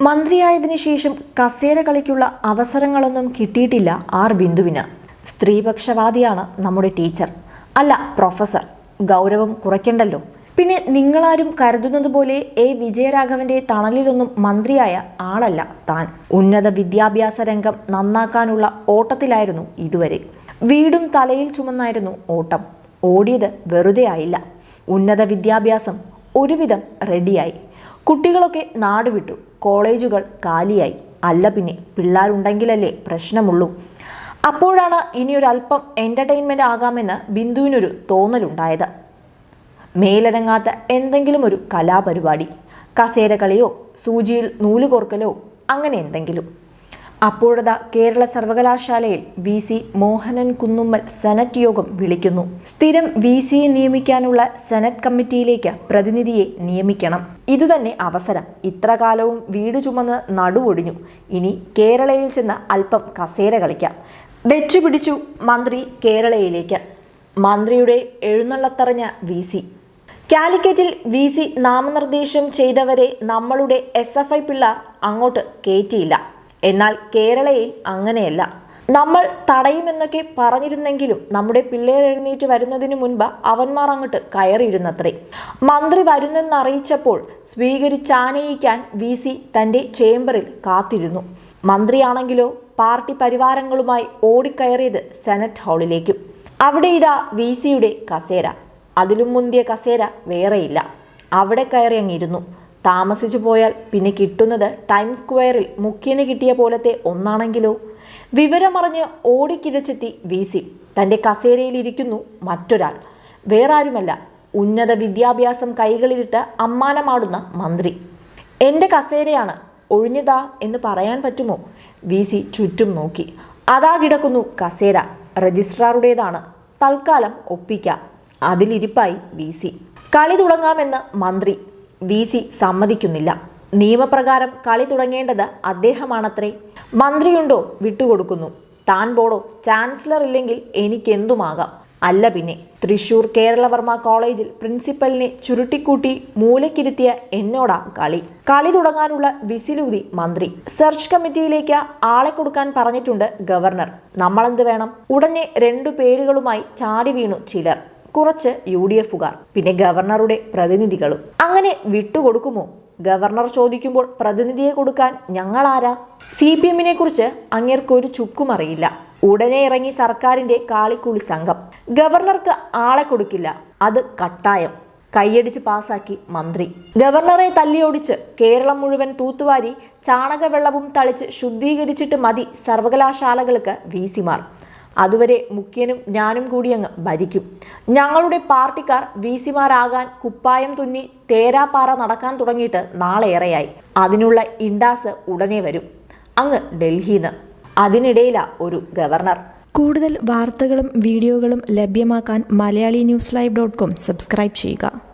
മന്ത്രിയായതിനു ശേഷം കസേര കളിക്കുള്ള അവസരങ്ങളൊന്നും കിട്ടിയിട്ടില്ല ആർ ബിന്ദുവിന്. സ്ത്രീപക്ഷവാദിയാണ് നമ്മുടെ ടീച്ചർ. അല്ല പ്രൊഫസർ. ഗൗരവം കുറയ്ക്കണ്ടല്ലോ. പിന്നെ നിങ്ങളാരും കരുതുന്നത് പോലെ എ. വിജയരാഘവന്റെ തണലിലൊന്നും മന്ത്രിയായ ആളല്ല താൻ. ഉന്നത വിദ്യാഭ്യാസ രംഗം നന്നാക്കാനുള്ള ഓട്ടത്തിലായിരുന്നു ഇതുവരെ. വീടും തലയിൽ ചുമന്നായിരുന്നു ഓട്ടം. ഓടിയത് വെറുതെ ആയില്ല. ഉന്നത വിദ്യാഭ്യാസം ഒരുവിധം റെഡിയായി കുട്ടികളൊക്കെ നാടുവിട്ടു കോളേജുകൾ കാലിയായി. അല്ല പിന്നെ പിള്ളേരുണ്ടെങ്കിലല്ലേ പ്രശ്നമുള്ളൂ. അപ്പോഴാണ് ഇനിയൊരല്പം എന്റർടൈൻമെന്റ് ആകാമെന്ന് ബിന്ദുവിനൊരു തോന്നലുണ്ടായത്. മേലനങ്ങാത്ത എന്തെങ്കിലും ഒരു കലാപരിപാടി. കസേരകളിയോ സൂചിയിൽ നൂൽ കോർക്കലോ അങ്ങനെ എന്തെങ്കിലും. അപ്പോഴതാ കേരള സർവകലാശാലയിൽ V C Mohanan Kunnummal senate യോഗം വിളിക്കുന്നു. സ്ഥിരം വി സിയെ നിയമിക്കാനുള്ള സെനറ്റ് കമ്മിറ്റിയിലേക്ക് പ്രതിനിധിയെ നിയമിക്കണം. ഇതുതന്നെ അവസരം. ഇത്രകാലവും വീട് ചുമന്ന് നടുവൊടിഞ്ഞു. ഇനി കേരളയിൽ ചെന്ന് അല്പം കസേര കളിക്കാം. വെച്ചു പിടിച്ചു മന്ത്രി കേരളയിലേക്ക്. മന്ത്രിയുടെ എഴുന്നള്ളത്തറിഞ്ഞ വി സി. കാലിക്കറ്റിൽ വി സി നാമനിർദ്ദേശം ചെയ്തവരെ നമ്മളുടെ എസ് എഫ് ഐ പിള്ള അങ്ങോട്ട് കയറ്റിയില്ല എന്നാൽ കേരളയിൽ അങ്ങനെയല്ല. നമ്മൾ തടയുമെന്നൊക്കെ പറഞ്ഞിരുന്നെങ്കിലും നമ്മുടെ പിള്ളേർ എഴുന്നേറ്റ് വരുന്നതിന് മുൻപ് അവന്മാർ അങ്ങോട്ട് കയറിയിരുന്നത്രേ. മന്ത്രി വരുന്നെന്നറിയിച്ചപ്പോൾ സ്വീകരിച്ചാനയിക്കാൻ വി സി തന്റെ ചേംബറിൽ കാത്തിരുന്നു. മന്ത്രിയാണെങ്കിലോ പാർട്ടി പരിവാരങ്ങളുമായി ഓടിക്കയറിയത് സെനറ്റ് ഹാളിലേക്കും. അവിടെ ഇതാ വി സിയുടെ കസേര. അതിലും മുന്തിയ കസേര വേറെയില്ല. അവിടെ കയറി അങ്ങിരുന്നു താമസിച്ചു പോയാൽ പിന്നെ കിട്ടുന്നത് ടൈം സ്ക്വയറിൽ മുഖ്യന് കിട്ടിയ പോലത്തെ ഒന്നാണെങ്കിലോ? വിവരമറിഞ്ഞ് ഓടിക്കിതച്ചെത്തി വി സി. തന്റെ കസേരയിലിരിക്കുന്നു മറ്റൊരാൾ. വേറാരുമല്ല. ഉന്നത വിദ്യാഭ്യാസം കൈകളിലിട്ട് അമ്മാനമാടുന്ന മന്ത്രി. എന്റെ കസേരയാണ്. ഒഴിഞ്ഞതാ എന്ന് പറയാൻ പറ്റുമോ? വി സി ചുറ്റും നോക്കി. അതാ കിടക്കുന്നു കസേര. രജിസ്ട്രാറുടേതാണ്. തൽക്കാലം ഒപ്പിക്കാം. അതിലിരിപ്പായി വി സി. കളി തുടങ്ങാമെന്ന് മന്ത്രി. വി സി സമ്മതിക്കുന്നില്ല. നിയമപ്രകാരം കളി തുടങ്ങേണ്ടത് അദ്ദേഹമാണത്രേ. മന്ത്രിയുണ്ടോ വിട്ടുകൊടുക്കുന്നു. താൻ പോടോ ചാൻസലർ ഇല്ലെങ്കിൽ എനിക്കെന്തുമാകാം. അല്ല പിന്നെ തൃശൂർ കേരളവർമ്മ കോളേജിൽ പ്രിൻസിപ്പലിനെ ചുരുട്ടിക്കൂട്ടി മൂലക്കിരുത്തിയ എന്നോടാ കളി. കളി തുടങ്ങാനുള്ള വിസിലൂതി മന്ത്രി. സെർച്ച് കമ്മിറ്റിയിലേക്ക് ആളെ കൊടുക്കാൻ പറഞ്ഞിട്ടുണ്ട് ഗവർണർ. നമ്മളെന്ത് വേണം? ഉടനെ രണ്ടു പേരുകളുമായി ചാടി വീണു ചിലർ. കുറച്ച് യു ഡി എഫുകാർ പിന്നെ ഗവർണറുടെ പ്രതിനിധികളും. അങ്ങനെ വിട്ടുകൊടുക്കുമോ? ഗവർണർ ചോദിക്കുമ്പോൾ പ്രതിനിധിയെ കൊടുക്കാൻ ഞങ്ങളാരാ? സി പി എമ്മിനെ കുറിച്ച് അങ്ങേർക്കൊരു ചുക്കും അറിയില്ല ഉടനെ ഇറങ്ങി സർക്കാരിന്റെ കാളിക്കുളി സംഘം. ഗവർണർക്ക് ആളെ കൊടുക്കില്ല. അത് കട്ടായം. കൈയടിച്ച് പാസാക്കി മന്ത്രി. ഗവർണറെ തല്ലിയോടിച്ച് കേരളം മുഴുവൻ തൂത്തുവാരി ചാണകവെള്ളവും തളിച്ച് ശുദ്ധീകരിച്ചിട്ട് മതി സർവകലാശാലകൾക്ക് വി സിമാർ. അതുവരെ മുഖ്യനും ഞാനും കൂടി അങ്ങ് ഭരിക്കും. ഞങ്ങളുടെ പാർട്ടിക്കാർ വി സിമാരാകാൻ കുപ്പായം തുന്നി തേരാപ്പാറ നടക്കാൻ തുടങ്ങിയിട്ട് നാളേറെയായി. അതിനുള്ള ഇൻഡാസ് ഉടനെ വരും. അങ്ങ് ഡൽഹിന്ന്. അതിനിടയിലാ ഒരു ഗവർണർ. കൂടുതൽ വാർത്തകളും വീഡിയോകളും ലഭ്യമാക്കാൻ Malayali news live dot com subscribe ചെയ്യുക.